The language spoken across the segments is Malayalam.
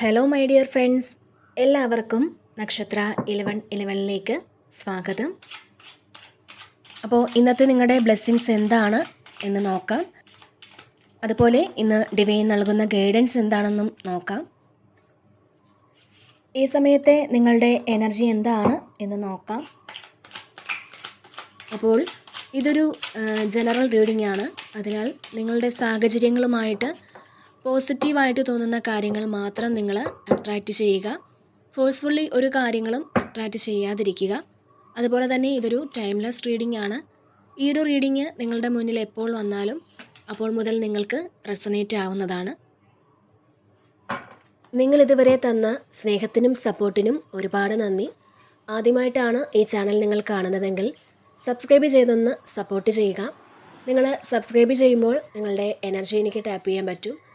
ഹലോ മൈ ഡിയർ ഫ്രണ്ട്സ് എല്ലാവർക്കും നക്ഷത്ര ഇലവൻ ഇലവനിലേക്ക് സ്വാഗതം. അപ്പോൾ ഇന്നത്തെ നിങ്ങളുടെ ബ്ലെസ്സിങ്സ് എന്താണ് എന്ന് നോക്കാം. അതുപോലെ ഇന്ന് ഡിവൈൻ നൽകുന്ന ഗൈഡൻസ് എന്താണെന്നും നോക്കാം. ഈ സമയത്തെ നിങ്ങളുടെ എനർജി എന്താണ് എന്ന് നോക്കാം. അപ്പോൾ ഇതൊരു ജനറൽ റീഡിംഗ് ആണ്. അതിനാൽ നിങ്ങളുടെ സാഹചര്യങ്ങളുമായിട്ട് പോസിറ്റീവായിട്ട് തോന്നുന്ന കാര്യങ്ങൾ മാത്രം നിങ്ങൾ അട്രാക്റ്റ് ചെയ്യുക. ഫോഴ്സ്ഫുള്ളി ഒരു കാര്യങ്ങളും അട്രാക്റ്റ് ചെയ്യാതിരിക്കുക. അതുപോലെ തന്നെ ഇതൊരു ടൈംലെസ് റീഡിംഗ് ആണ് ഈ ഒരു റീഡിങ് നിങ്ങളുടെ മുന്നിൽ എപ്പോൾ വന്നാലും അപ്പോൾ മുതൽ നിങ്ങൾക്ക് റെസനേറ്റ് ആവുന്നതാണ്. നിങ്ങൾ ഇതുവരെ തന്ന സ്നേഹത്തിനും സപ്പോർട്ടിനും ഒരുപാട് നന്ദി. ആദ്യമായിട്ടാണ് ഈ ചാനൽ നിങ്ങൾ കാണുന്നതെങ്കിൽ സബ്സ്ക്രൈബ് ചെയ്തൊന്ന് സപ്പോർട്ട് ചെയ്യുക. നിങ്ങൾ സബ്സ്ക്രൈബ് ചെയ്യുമ്പോൾ നിങ്ങളുടെ എനർജി എനിക്ക് ടാപ്പ് ചെയ്യാൻ പറ്റും.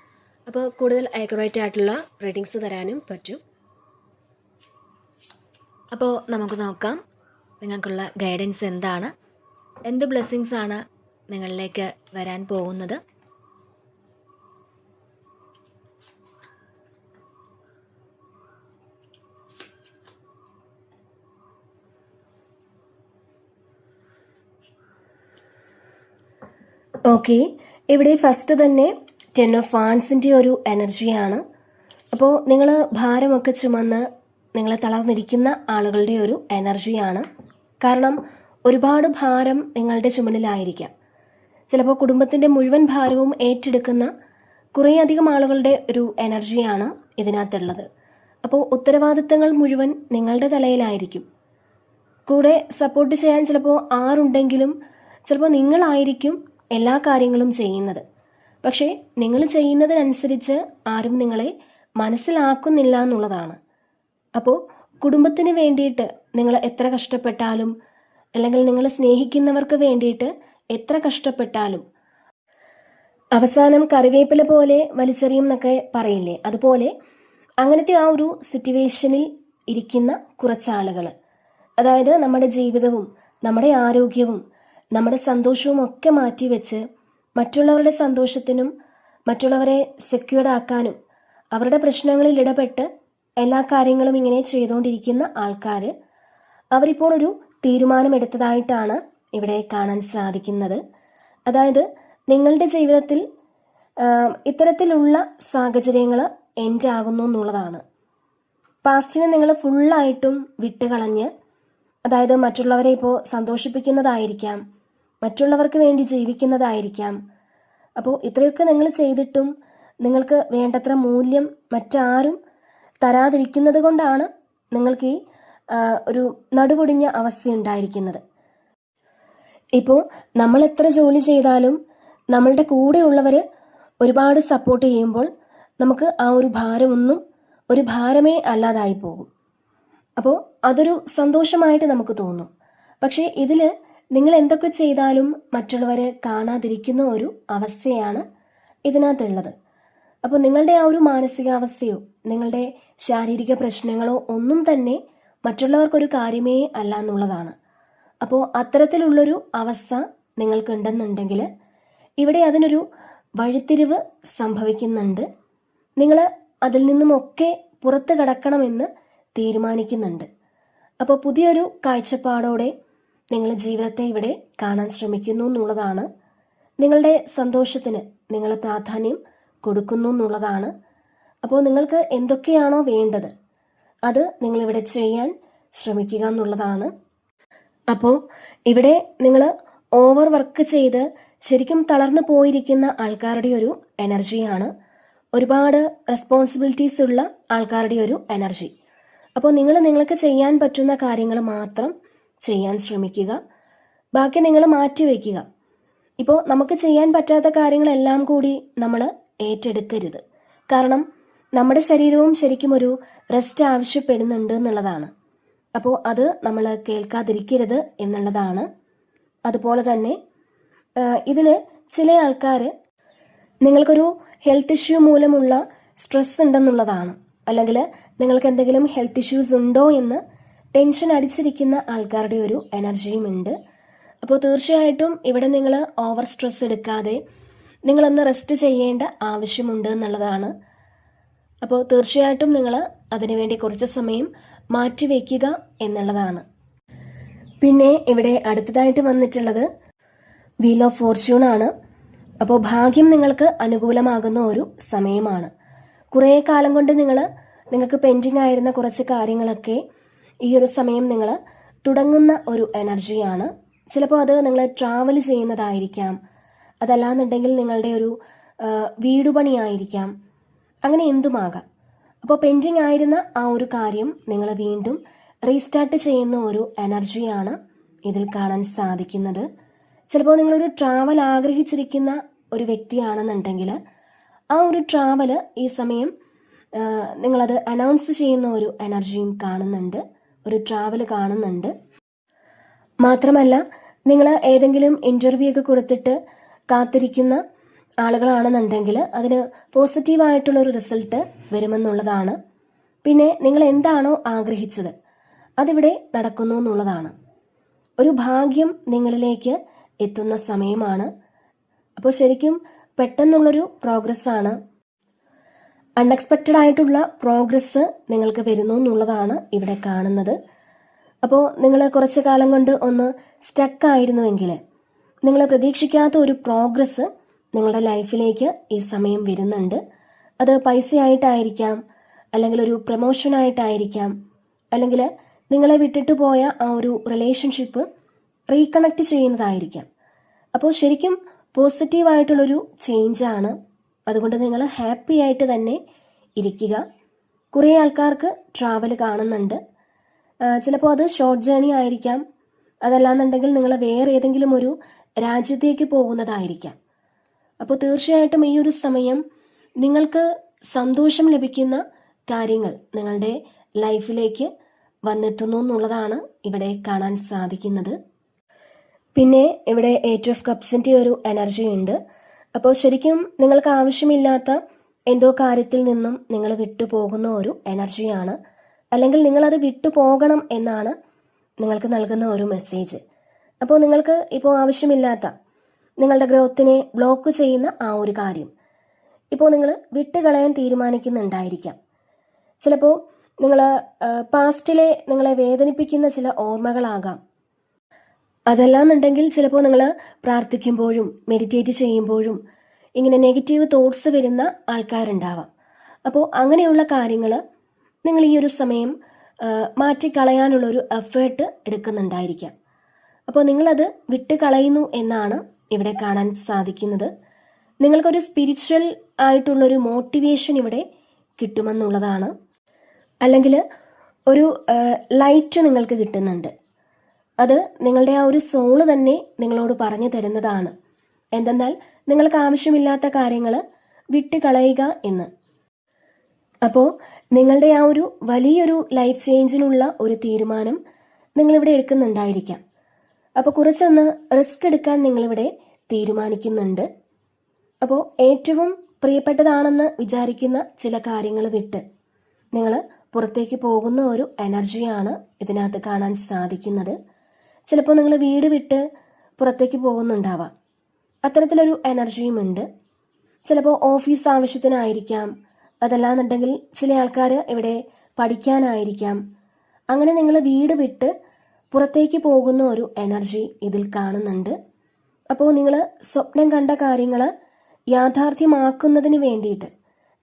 അപ്പോൾ കൂടുതൽ ആക്യുറേറ്റ് ആയിട്ടുള്ള റീഡിങ്സ് തരാനും പറ്റും. അപ്പോൾ നമുക്ക് നോക്കാം നിങ്ങൾക്കുള്ള ഗൈഡൻസ് എന്താണ്? എന്ത് ബ്ലെസ്സിങ്സ് ആണ് നിങ്ങളിലേക്ക് വരാൻ പോകുന്നത്? ഓക്കെ ഇവിടെ ഫസ്റ്റ് തന്നെ ടെൻ ഓഫ് ഫാൻസിന്റെ ഒരു എനർജിയാണ്. അപ്പോൾ നിങ്ങൾ ഭാരമൊക്കെ ചുമന്ന് നിങ്ങൾ തളർന്നിരിക്കുന്ന ആളുകളുടെ ഒരു എനർജിയാണ്. കാരണം ഒരുപാട് ഭാരം നിങ്ങളുടെ ചുമലിലായിരിക്കാം. ചിലപ്പോൾ കുടുംബത്തിന്റെ മുഴുവൻ ഭാരവും ഏറ്റെടുക്കുന്ന കുറേയധികം ആളുകളുടെ ഒരു എനർജിയാണ് ഇതിനകത്തുള്ളത്. അപ്പോൾ ഉത്തരവാദിത്തങ്ങൾ മുഴുവൻ നിങ്ങളുടെ തലയിലായിരിക്കും. കൂടെ സപ്പോർട്ട് ചെയ്യാൻ ചിലപ്പോൾ ആരുണ്ടെങ്കിലും ചിലപ്പോൾ നിങ്ങളായിരിക്കും എല്ലാ കാര്യങ്ങളും ചെയ്യുന്നത്. പക്ഷേ നിങ്ങൾ ചെയ്യുന്നതിനനുസരിച്ച് ആരും നിങ്ങളെ മനസ്സിലാക്കുന്നില്ല എന്നുള്ളതാണ്. അപ്പോൾ കുടുംബത്തിന് വേണ്ടിയിട്ട് നിങ്ങൾ എത്ര കഷ്ടപ്പെട്ടാലും അല്ലെങ്കിൽ നിങ്ങൾ സ്നേഹിക്കുന്നവർക്ക് വേണ്ടിയിട്ട് എത്ര കഷ്ടപ്പെട്ടാലും അവസാനം കറിവേപ്പില പോലെ വലിച്ചെറിയും എന്നൊക്കെ പറയില്ലേ? അതുപോലെ അങ്ങനത്തെ ആ ഒരു സിറ്റുവേഷനിൽ ഇരിക്കുന്ന കുറച്ചാളുകൾ. അതായത് നമ്മുടെ ജീവിതവും നമ്മുടെ ആരോഗ്യവും നമ്മുടെ സന്തോഷവും ഒക്കെ മാറ്റിവെച്ച് മറ്റുള്ളവരുടെ സന്തോഷത്തിനും മറ്റുള്ളവരെ സെക്യൂർഡ് ആക്കാനും അവരുടെ പ്രശ്നങ്ങളിൽ ഇടപെട്ട് എല്ലാ കാര്യങ്ങളും ഇങ്ങനെ ചെയ്തുകൊണ്ടിരിക്കുന്ന ആൾക്കാർ അവരിപ്പോൾ ഒരു തീരുമാനമെടുത്തതായിട്ടാണ് ഇവിടെ കാണാൻ സാധിക്കുന്നത്. അതായത് നിങ്ങളുടെ ജീവിതത്തിൽ ഇത്തരത്തിലുള്ള സാഹചര്യങ്ങൾ എൻഡ് ആകുന്നു എന്നുള്ളതാണ്. പാസ്റ്റിനെ നിങ്ങൾ ഫുള്ളായിട്ടും വിട്ടുകളഞ്ഞ് അതായത് മറ്റുള്ളവരെ ഇപ്പോൾ സന്തോഷിപ്പിക്കുന്നതായിരിക്കാം മറ്റുള്ളവർക്ക് വേണ്ടി ജീവിക്കുന്നതായിരിക്കാം. അപ്പോൾ ഇത്രയൊക്കെ നിങ്ങൾ ചെയ്തിട്ടും നിങ്ങൾക്ക് വേണ്ടത്ര മൂല്യം മറ്റാരും തരാതിരിക്കുന്നത് കൊണ്ടാണ് നിങ്ങൾക്ക് ഈ ഒരു നടുപൊടിഞ്ഞ അവസ്ഥ ഉണ്ടായിരിക്കുന്നത്. ഇപ്പോൾ നമ്മൾ എത്ര ജോലി ചെയ്താലും നമ്മളുടെ കൂടെയുള്ളവർ ഒരുപാട് സപ്പോർട്ട് ചെയ്യുമ്പോൾ നമുക്ക് ആ ഒരു ഭാരമൊന്നും ഒരു ഭാരമേ അല്ലാതായി പോകും. അപ്പോൾ അതൊരു സന്തോഷമായിട്ട് നമുക്ക് തോന്നും. പക്ഷേ ഇതിൽ നിങ്ങൾ എന്തൊക്കെ ചെയ്താലും മറ്റുള്ളവരെ കാണാതിരിക്കുന്ന ഒരു അവസ്ഥയാണ് ഇതിനകത്തുള്ളത്. അപ്പോൾ നിങ്ങളുടെ ആ ഒരു മാനസികാവസ്ഥയോ നിങ്ങളുടെ ശാരീരിക പ്രശ്നങ്ങളോ ഒന്നും തന്നെ മറ്റുള്ളവർക്കൊരു കാര്യമേ അല്ല എന്നുള്ളതാണ്. അപ്പോൾ അത്തരത്തിലുള്ളൊരു അവസ്ഥ നിങ്ങൾക്കുണ്ടെന്നുണ്ടെങ്കിൽ ഇവിടെ അതിനൊരു വഴിത്തിരിവ് സംഭവിക്കുന്നുണ്ട്. നിങ്ങൾ അതിൽ നിന്നുമൊക്കെ പുറത്ത് കടക്കണമെന്ന് തീരുമാനിക്കുന്നുണ്ട്. അപ്പോൾ പുതിയൊരു കാഴ്ചപ്പാടോടെ നിങ്ങൾ ജീവിതത്തെ ഇവിടെ കാണാൻ ശ്രമിക്കുന്നു എന്നുള്ളതാണ്. നിങ്ങളുടെ സന്തോഷത്തിന് നിങ്ങൾ പ്രാധാന്യം കൊടുക്കുന്നു എന്നുള്ളതാണ്. അപ്പോൾ നിങ്ങൾക്ക് എന്തൊക്കെയാണോ വേണ്ടത് അത് നിങ്ങളിവിടെ ചെയ്യാൻ ശ്രമിക്കുക എന്നുള്ളതാണ്. അപ്പോൾ ഇവിടെ നിങ്ങൾ ഓവർ വർക്ക് ചെയ്ത് ശരിക്കും തളർന്നു പോയിരിക്കുന്ന ആൾക്കാരുടെ ഒരു എനർജിയാണ് ഒരുപാട് റെസ്പോൺസിബിലിറ്റീസ് ഉള്ള ആൾക്കാരുടെ ഒരു എനർജി അപ്പോൾ നിങ്ങൾ നിങ്ങൾക്ക് ചെയ്യാൻ പറ്റുന്ന കാര്യങ്ങൾ മാത്രം ചെയ്യാൻ ശ്രമിക്കുക. ബാക്കി നിങ്ങൾ മാറ്റി വയ്ക്കുക ഇപ്പോൾ നമുക്ക് ചെയ്യാൻ പറ്റാത്ത കാര്യങ്ങളെല്ലാം കൂടി നമ്മൾ ഏറ്റെടുക്കരുത്. കാരണം നമ്മുടെ ശരീരവും ശരിക്കും ഒരു റെസ്റ്റ് ആവശ്യപ്പെടുന്നുണ്ട് എന്നുള്ളതാണ്. അപ്പോൾ അത് നമ്മൾ കേൾക്കാതിരിക്കരുത് എന്നുള്ളതാണ്. അതുപോലെ തന്നെ ഇതിൽ ചില ആൾക്കാർ നിങ്ങൾക്കൊരു ഹെൽത്ത് ഇഷ്യൂ മൂലമുള്ള സ്ട്രെസ് ഉണ്ടെന്നുള്ളതാണ്. അല്ലെങ്കിൽ നിങ്ങൾക്ക് എന്തെങ്കിലും ഹെൽത്ത് ഇഷ്യൂസ് ഉണ്ടോ എന്ന് ടെൻഷൻ അടിച്ചിരിക്കുന്ന ആൾക്കാരുടെ ഒരു എനർജിയും ഉണ്ട്. അപ്പോൾ തീർച്ചയായിട്ടും ഇവിടെ നിങ്ങൾ ഓവർ സ്ട്രെസ് എടുക്കാതെ നിങ്ങളൊന്ന് റെസ്റ്റ് ചെയ്യേണ്ട ആവശ്യമുണ്ട് എന്നുള്ളതാണ്. അപ്പോൾ തീർച്ചയായിട്ടും നിങ്ങൾ അതിനുവേണ്ടി കുറച്ച് സമയം മാറ്റിവെക്കുക എന്നുള്ളതാണ്. പിന്നെ ഇവിടെ അടുത്തതായിട്ട് വന്നിട്ടുള്ളത് വീൽ ഓഫ് ഫോർച്യൂൺ ആണ്. അപ്പോൾ ഭാഗ്യം നിങ്ങൾക്ക് അനുകൂലമാകുന്ന ഒരു സമയമാണ്. കുറേ കാലം കൊണ്ട് നിങ്ങൾ നിങ്ങൾക്ക് പെൻഡിങ് ആയിരുന്ന കുറച്ച് കാര്യങ്ങളൊക്കെ ഈ ഒരു സമയം നിങ്ങൾ തുടങ്ങുന്ന ഒരു എനർജിയാണ്. ചിലപ്പോൾ അത് നിങ്ങൾ ട്രാവൽ ചെയ്യുന്നതായിരിക്കാം. അതല്ലാന്നുണ്ടെങ്കിൽ നിങ്ങളുടെ ഒരു വീടുപണിയായിരിക്കാം. അങ്ങനെ എന്തുമാകാം? അപ്പോൾ പെൻഡിങ് ആയിരുന്ന ആ ഒരു കാര്യം നിങ്ങൾ വീണ്ടും റീസ്റ്റാർട്ട് ചെയ്യുന്ന ഒരു എനർജിയാണ് ഇതിൽ കാണാൻ സാധിക്കുന്നത്. ചിലപ്പോൾ നിങ്ങളൊരു ട്രാവൽ ആഗ്രഹിച്ചിരിക്കുന്ന ഒരു വ്യക്തിയാണെന്നുണ്ടെങ്കിൽ ആ ഒരു ട്രാവൽ ഈ സമയം നിങ്ങളത് അനൗൺസ് ചെയ്യുന്ന ഒരു എനർജിയും കാണുന്നുണ്ട്. ഒരു ട്രാവൽ കാണുന്നുണ്ട്. മാത്രമല്ല നിങ്ങൾ ഏതെങ്കിലും ഇന്റർവ്യൂ ഒക്കെ കൊടുത്തിട്ട് കാത്തിരിക്കുന്ന ആളുകളാണെന്നുണ്ടെങ്കിൽ അതിന് പോസിറ്റീവായിട്ടുള്ളൊരു റിസൾട്ട് വരുമെന്നുള്ളതാണ്. പിന്നെ നിങ്ങൾ എന്താണോ ആഗ്രഹിച്ചത് അതിവിടെ നടക്കുന്നു എന്നുള്ളതാണ്. ഒരു ഭാഗ്യം നിങ്ങളിലേക്ക് എത്തുന്ന സമയമാണ്. അപ്പോൾ ശരിക്കും പെട്ടെന്നുള്ളൊരു പ്രോഗ്രസ് ആണ്. അൺഎക്സ്പെക്റ്റഡ് ആയിട്ടുള്ള പ്രോഗ്രസ് നിങ്ങൾക്ക് വരുന്നു എന്നുള്ളതാണ് ഇവിടെ കാണുന്നത്. അപ്പോൾ നിങ്ങൾ കുറച്ച് കാലം കൊണ്ട് ഒന്ന് സ്റ്റക്ക് ആയിരുന്നുവെങ്കിൽ നിങ്ങൾ പ്രതീക്ഷിക്കാത്ത ഒരു പ്രോഗ്രസ് നിങ്ങളുടെ ലൈഫിലേക്ക് ഈ സമയം വരുന്നുണ്ട്. അത് പൈസയായിട്ടായിരിക്കാം അല്ലെങ്കിൽ ഒരു പ്രൊമോഷനായിട്ടായിരിക്കാം അല്ലെങ്കിൽ നിങ്ങളെ വിട്ടിട്ട് പോയ ആ ഒരു റിലേഷൻഷിപ്പ് റീകണക്ട് ചെയ്യുന്നതായിരിക്കാം. അപ്പോൾ ശരിക്കും പോസിറ്റീവായിട്ടുള്ളൊരു ചേഞ്ചാണ് അതുകൊണ്ട് നിങ്ങൾ ഹാപ്പി ആയിട്ട് തന്നെ ഇരിക്കുക. കുറേ ആൾക്കാർക്ക് ട്രാവൽ കാണുന്നുണ്ട്. ചിലപ്പോൾ അത് ഷോർട്ട് ജേണി ആയിരിക്കാം. അതല്ലാന്നുണ്ടെങ്കിൽ നിങ്ങൾ വേറെ ഏതെങ്കിലും ഒരു രാജ്യത്തേക്ക് പോകുന്നതായിരിക്കാം. അപ്പോൾ തീർച്ചയായിട്ടും ഈ ഒരു സമയം നിങ്ങൾക്ക് സന്തോഷം ലഭിക്കുന്ന കാര്യങ്ങൾ നിങ്ങളുടെ ലൈഫിലേക്ക് വന്നെത്തുന്നു എന്നുള്ളതാണ് ഇവിടെ കാണാൻ സാധിക്കുന്നത്. പിന്നെ ഇവിടെ എയ്റ്റ് ഓഫ് കപ്സിന്റെ ഒരു എനർജി ഉണ്ട്. അപ്പോൾ ശരിക്കും നിങ്ങൾക്ക് ആവശ്യമില്ലാത്ത എന്തോ കാര്യത്തിൽ നിന്നും നിങ്ങൾ വിട്ടുപോകുന്ന ഒരു എനർജിയാണ്. അല്ലെങ്കിൽ നിങ്ങളത് വിട്ടുപോകണം എന്നാണ് നിങ്ങൾക്ക് നൽകുന്ന ഒരു മെസ്സേജ്. അപ്പോൾ നിങ്ങൾക്ക് ഇപ്പോൾ ആവശ്യമില്ലാത്ത നിങ്ങളുടെ ഗ്രോത്തിനെ ബ്ലോക്ക് ചെയ്യുന്ന ആ ഒരു കാര്യം. ഇപ്പോൾ നിങ്ങൾ വിട്ടുകളയാൻ തീരുമാനിക്കുന്നുണ്ടായിരിക്കാം. ചിലപ്പോൾ നിങ്ങൾ പാസ്റ്റിലെ നിങ്ങളെ വേദനിപ്പിക്കുന്ന ചില ഓർമ്മകളാകാം. അതല്ലാന്നുണ്ടെങ്കിൽ ചിലപ്പോൾ നിങ്ങൾ പ്രാർത്ഥിക്കുമ്പോഴും മെഡിറ്റേറ്റ് ചെയ്യുമ്പോഴും ഇങ്ങനെ നെഗറ്റീവ് തോട്ട്സ് വരുന്ന ആൾക്കാരുണ്ടാവാം. അപ്പോൾ അങ്ങനെയുള്ള കാര്യങ്ങൾ നിങ്ങൾ ഈ ഒരു സമയം മാറ്റിക്കളയാനുള്ള ഒരു എഫേർട്ട് എടുക്കുന്നുണ്ടായിരിക്കാം. അപ്പോൾ നിങ്ങളത് വിട്ട് കളയുന്നു എന്നാണ് ഇവിടെ കാണാൻ സാധിക്കുന്നത്. നിങ്ങൾക്കൊരു സ്പിരിച്വൽ ആയിട്ടുള്ളൊരു മോട്ടിവേഷൻ ഇവിടെ കിട്ടുമെന്നുള്ളതാണ്. അല്ലെങ്കിൽ ഒരു ലൈറ്റ് നിങ്ങൾക്ക് കിട്ടുന്നുണ്ട്. അത് നിങ്ങളുടെ ആ ഒരു സോൾ തന്നെ നിങ്ങളോട് പറഞ്ഞു തരുന്നതാണ്. എന്തെന്നാൽ നിങ്ങൾക്ക് ആവശ്യമില്ലാത്ത കാര്യങ്ങൾ വിട്ടുകളയുക എന്ന്. അപ്പോൾ നിങ്ങളുടെ ആ ഒരു വലിയൊരു ലൈഫ് ചേഞ്ചിനുള്ള ഒരു തീരുമാനം നിങ്ങളിവിടെ എടുക്കുന്നുണ്ടായിരിക്കാം. അപ്പോൾ കുറച്ചൊന്ന് റിസ്ക് എടുക്കാൻ നിങ്ങളിവിടെ തീരുമാനിക്കുന്നുണ്ട്. അപ്പോൾ ഏറ്റവും പ്രിയപ്പെട്ടതാണെന്ന് വിചാരിക്കുന്ന ചില കാര്യങ്ങൾ വിട്ട് നിങ്ങൾ പുറത്തേക്ക് പോകുന്ന ഒരു എനർജിയാണ് ഇതിനകത്ത് കാണാൻ സാധിക്കുന്നത്. ചിലപ്പോൾ നിങ്ങൾ വീട് വിട്ട് പുറത്തേക്ക് പോകുന്നുണ്ടാവാം. അത്തരത്തിലൊരു എനർജിയും ഉണ്ട്. ചിലപ്പോൾ ഓഫീസ് ആവശ്യത്തിനായിരിക്കാം. അതല്ലാന്നുണ്ടെങ്കിൽ ചില ആൾക്കാർ ഇവിടെ പഠിക്കാനായിരിക്കാം. അങ്ങനെ നിങ്ങൾ വീട് വിട്ട് പുറത്തേക്ക് പോകുന്ന ഒരു എനർജി ഇതിൽ കാണുന്നുണ്ട്. അപ്പോൾ നിങ്ങൾ സ്വപ്നം കണ്ട കാര്യങ്ങൾ യാഥാർത്ഥ്യമാക്കുന്നതിന് വേണ്ടിയിട്ട്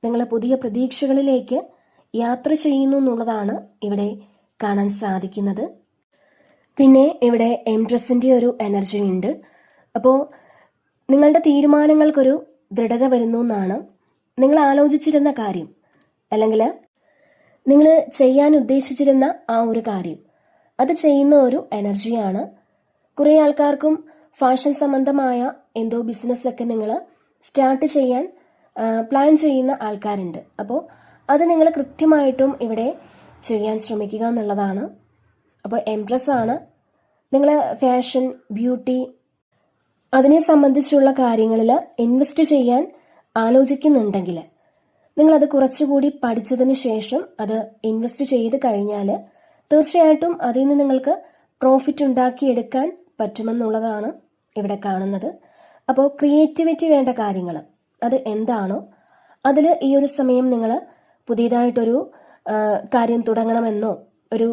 നിങ്ങൾ പുതിയ പ്രതീക്ഷകളിലേക്ക് യാത്ര ചെയ്യുന്നു എന്നുള്ളതാണ് ഇവിടെ കാണാൻ സാധിക്കുന്നത്. പിന്നെ ഇവിടെ എംട്രസിന്റെ ഒരു എനർജി ഉണ്ട്. അപ്പോൾ നിങ്ങളുടെ തീരുമാനങ്ങൾക്കൊരു ദൃഢത വരുന്നു എന്നാണ് നിങ്ങൾ ആലോചിച്ചിരുന്ന കാര്യം. അല്ലെങ്കിൽ നിങ്ങൾ ചെയ്യാൻ ഉദ്ദേശിച്ചിരുന്ന ആ ഒരു കാര്യം. അത് ചെയ്യുന്ന ഒരു എനർജിയാണ് കുറേ ആൾക്കാർക്കും ഫാഷൻ സംബന്ധമായ എന്തോ ബിസിനസ്സൊക്കെ നിങ്ങൾ സ്റ്റാർട്ട് ചെയ്യാൻ പ്ലാൻ ചെയ്യുന്ന ആൾക്കാരുണ്ട്. അപ്പോൾ അത് നിങ്ങൾ കൃത്യമായിട്ടും ഇവിടെ ചെയ്യാൻ ശ്രമിക്കുക എന്നുള്ളതാണ്. അപ്പോൾ എംപ്രസ് ആണ് നിങ്ങൾ ഫാഷൻ ബ്യൂട്ടി അതിനെ സംബന്ധിച്ചുള്ള കാര്യങ്ങളിൽ ഇൻവെസ്റ്റ് ചെയ്യാൻ ആലോചിക്കുന്നുണ്ടെങ്കിൽ നിങ്ങളത് കുറച്ചുകൂടി പഠിച്ചതിന് ശേഷം അത് ഇൻവെസ്റ്റ് ചെയ്ത് കഴിഞ്ഞാൽ തീർച്ചയായിട്ടും അതിൽ നിന്ന് നിങ്ങൾക്ക് പ്രോഫിറ്റ് ഉണ്ടാക്കിയെടുക്കാൻ പറ്റുമെന്നുള്ളതാണ് ഇവിടെ കാണുന്നത്. അപ്പോൾ ക്രിയേറ്റിവിറ്റി വേണ്ട കാര്യങ്ങൾ അത് എന്താണോ അതിൽ ഈ ഒരു സമയം നിങ്ങൾ പുതിയതായിട്ടൊരു കാര്യം തുടങ്ങണമെന്നോ ഒരു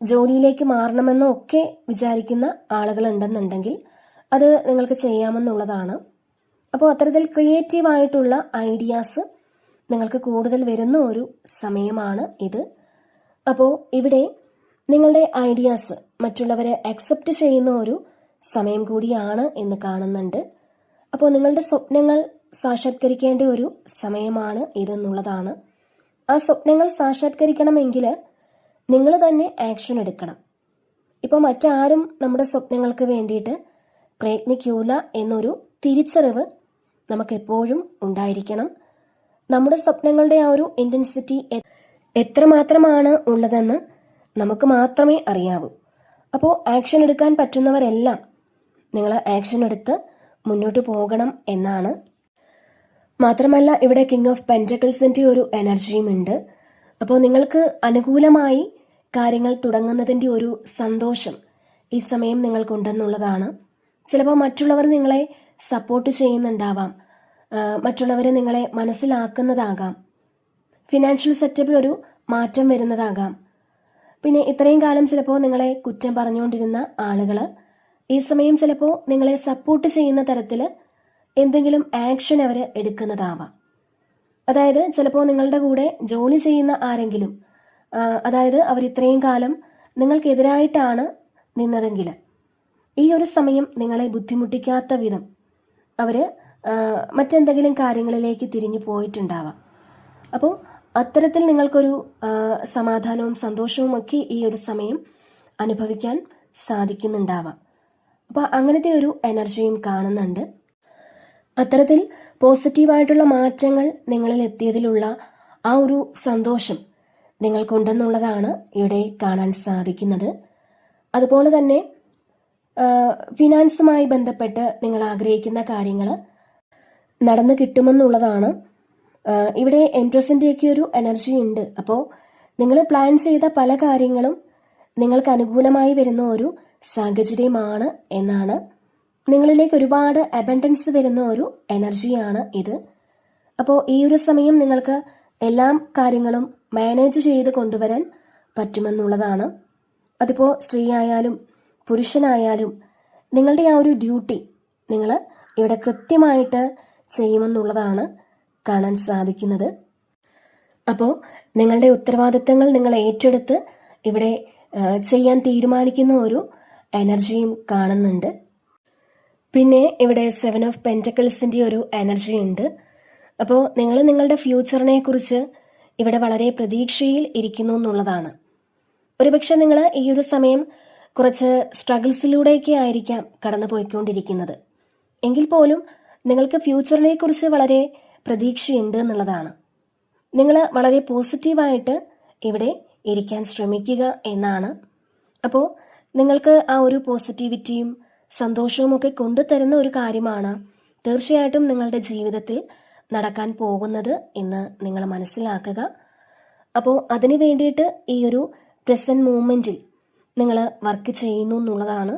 ജോലിയിലേക്ക് മാറണമെന്നോ ഒക്കെ വിചാരിക്കുന്ന ആളുകളുണ്ടെന്നുണ്ടെങ്കിൽ അത് നിങ്ങൾക്ക് ചെയ്യാമെന്നുള്ളതാണ്. അപ്പോൾ അത്തരത്തിൽ ക്രിയേറ്റീവ് ആയിട്ടുള്ള ഐഡിയാസ് നിങ്ങൾക്ക് കൂടുതൽ വരുന്ന ഒരു സമയമാണ് ഇത്. അപ്പോൾ ഇവിടെ നിങ്ങളുടെ ഐഡിയാസ് മറ്റുള്ളവരെ അക്സെപ്റ്റ് ചെയ്യുന്ന ഒരു സമയം കൂടിയാണ് എന്ന് കാണുന്നുണ്ട്. അപ്പോൾ നിങ്ങളുടെ സ്വപ്നങ്ങൾ സാക്ഷാത്കരിക്കേണ്ട ഒരു സമയമാണ് ഇതെന്നുള്ളതാണ്. ആ സ്വപ്നങ്ങൾ സാക്ഷാത്കരിക്കണമെങ്കിൽ നിങ്ങൾ തന്നെ ആക്ഷൻ എടുക്കണം. ഇപ്പോൾ മറ്റാരും നമ്മുടെ സ്വപ്നങ്ങൾക്ക് വേണ്ടിയിട്ട് പ്രയത്നിക്കൂല എന്നൊരു തിരിച്ചറിവ് നമുക്കെപ്പോഴും ഉണ്ടായിരിക്കണം. നമ്മുടെ സ്വപ്നങ്ങളുടെ ആ ഒരു ഇന്റൻസിറ്റി എത്രമാത്രമാണ് ഉള്ളതെന്ന് നമുക്ക് മാത്രമേ അറിയാവൂ. അപ്പോൾ ആക്ഷൻ എടുക്കാൻ പറ്റുന്നവരെല്ലാം നിങ്ങൾ ആക്ഷൻ എടുത്ത് മുന്നോട്ട് പോകണം എന്നാണ്. മാത്രമല്ല ഇവിടെ കിങ് ഓഫ് പെന്റക്കിൾസിന്റെ ഒരു എനർജിയും ഉണ്ട്. അപ്പോൾ നിങ്ങൾക്ക് അനുകൂലമായി കാര്യങ്ങൾ തുടങ്ങുന്നതിന്റെ ഒരു സന്തോഷം ഈ സമയം നിങ്ങൾക്കുണ്ടെന്നുള്ളതാണ്. ചിലപ്പോൾ മറ്റുള്ളവർ നിങ്ങളെ സപ്പോർട്ട് ചെയ്യുന്നുണ്ടാവാം. മറ്റുള്ളവരെ നിങ്ങളെ മനസ്സിലാക്കുന്നതാകാം. ഫിനാൻഷ്യൽ സെറ്റപ്പിൽ ഒരു മാറ്റം വരുന്നതാകാം. പിന്നെ ഇത്രയും കാലം ചിലപ്പോൾ നിങ്ങളെ കുറ്റം പറഞ്ഞുകൊണ്ടിരുന്ന ആളുകൾ ഈ സമയം ചിലപ്പോൾ നിങ്ങളെ സപ്പോർട്ട് ചെയ്യുന്ന തരത്തിൽ എന്തെങ്കിലും ആക്ഷൻ അവർ എടുക്കുന്നതാവാം. അതായത് ചിലപ്പോൾ നിങ്ങളുടെ കൂടെ ജോലി ചെയ്യുന്ന ആരെങ്കിലും അതായത് അവർ ഇത്രയും കാലം നിങ്ങൾക്കെതിരായിട്ടാണ് നിന്നതെങ്കിൽ ഈ ഒരു സമയം നിങ്ങളെ ബുദ്ധിമുട്ടിക്കാത്ത വിധം അവർ മറ്റെന്തെങ്കിലും കാര്യങ്ങളിലേക്ക് തിരിഞ്ഞു പോയിട്ടുണ്ടാവാം. അപ്പോൾ അത്തരത്തിൽ നിങ്ങൾക്കൊരു സമാധാനവും സന്തോഷവും ഒക്കെ ഈ ഒരു സമയം അനുഭവിക്കാൻ സാധിക്കുന്നുണ്ടാവാം. അപ്പോൾ അങ്ങനത്തെ ഒരു എനർജിയും കാണുന്നുണ്ട്. അത്തരത്തിൽ പോസിറ്റീവായിട്ടുള്ള മാറ്റങ്ങൾ നിങ്ങളിൽ എത്തിയതിലുള്ള ആ ഒരു സന്തോഷം നിങ്ങൾക്കുണ്ടെന്നുള്ളതാണ് ഇവിടെ കാണാൻ സാധിക്കുന്നത്. അതുപോലെ തന്നെ ഫിനാൻസുമായി ബന്ധപ്പെട്ട് നിങ്ങൾ ആഗ്രഹിക്കുന്ന കാര്യങ്ങൾ നടന്നു കിട്ടുമെന്നുള്ളതാണ്. ഇവിടെ എൻട്രസിന്റെയൊക്കെ ഒരു എനർജി ഉണ്ട്. അപ്പോൾ നിങ്ങൾ പ്ലാൻ ചെയ്ത പല കാര്യങ്ങളും നിങ്ങൾക്ക് അനുകൂലമായി വരുന്ന ഒരു സാഹചര്യമാണ് എന്നാണ്. നിങ്ങളിലേക്ക് ഒരുപാട് അബൻഡൻസ് വരുന്ന ഒരു എനർജിയാണ് ഇത്. അപ്പോൾ ഈ ഒരു സമയം നിങ്ങൾക്ക് എല്ലാ കാര്യങ്ങളും മാനേജ് ചെയ്ത് കൊണ്ടുവരാൻ പറ്റുമെന്നുള്ളതാണ്. അതിപ്പോൾ സ്ത്രീ ആയാലും പുരുഷനായാലും നിങ്ങളുടെ ആ ഒരു ഡ്യൂട്ടി നിങ്ങൾ ഇവിടെ കൃത്യമായിട്ട് ചെയ്യുമെന്നുള്ളതാണ് കാണാൻ സാധിക്കുന്നത്. അപ്പോൾ നിങ്ങളുടെ ഉത്തരവാദിത്തങ്ങൾ നിങ്ങൾ ഏറ്റെടുത്ത് ഇവിടെ ചെയ്യാൻ തീരുമാനിക്കുന്ന ഒരു എനർജിയും കാണുന്നുണ്ട്. പിന്നെ ഇവിടെ സെവൻ ഓഫ് പെന്റക്കിൾസിന്റെ ഒരു എനർജി ഉണ്ട് അപ്പോൾ നിങ്ങൾ നിങ്ങളുടെ ഫ്യൂച്ചറിനെ കുറിച്ച് ഇവിടെ വളരെ പ്രതീക്ഷയിൽ ഇരിക്കുന്നു എന്നുള്ളതാണ്. ഒരുപക്ഷെ നിങ്ങൾ ഈ ഒരു സമയം കുറച്ച് സ്ട്രഗിൾസിലൂടെയൊക്കെ ആയിരിക്കാം കടന്നു പോയിക്കൊണ്ടിരിക്കുന്നത് എങ്കിൽ പോലും നിങ്ങൾക്ക് ഫ്യൂച്ചറിനെ കുറിച്ച് വളരെ പ്രതീക്ഷയുണ്ട് എന്നുള്ളതാണ്. നിങ്ങൾ വളരെ പോസിറ്റീവായിട്ട് ഇവിടെ ഇരിക്കാൻ ശ്രമിക്കുക എന്നാണ്. അപ്പോൾ നിങ്ങൾക്ക് ആ ഒരു പോസിറ്റിവിറ്റിയും സന്തോഷവും ഒക്കെ കൊണ്ടുതരുന്ന ഒരു കാര്യമാണ് തീർച്ചയായിട്ടും നിങ്ങളുടെ ജീവിതത്തിൽ നടക്കാൻ പോകുന്നത് എന്ന് നിങ്ങൾ മനസ്സിലാക്കുക. അപ്പോൾ അതിന് വേണ്ടിയിട്ട് ഈ ഒരു പ്രസന്റ് മൂമെന്റിൽ നിങ്ങൾ വർക്ക് ചെയ്യുന്നു എന്നുള്ളതാണ്.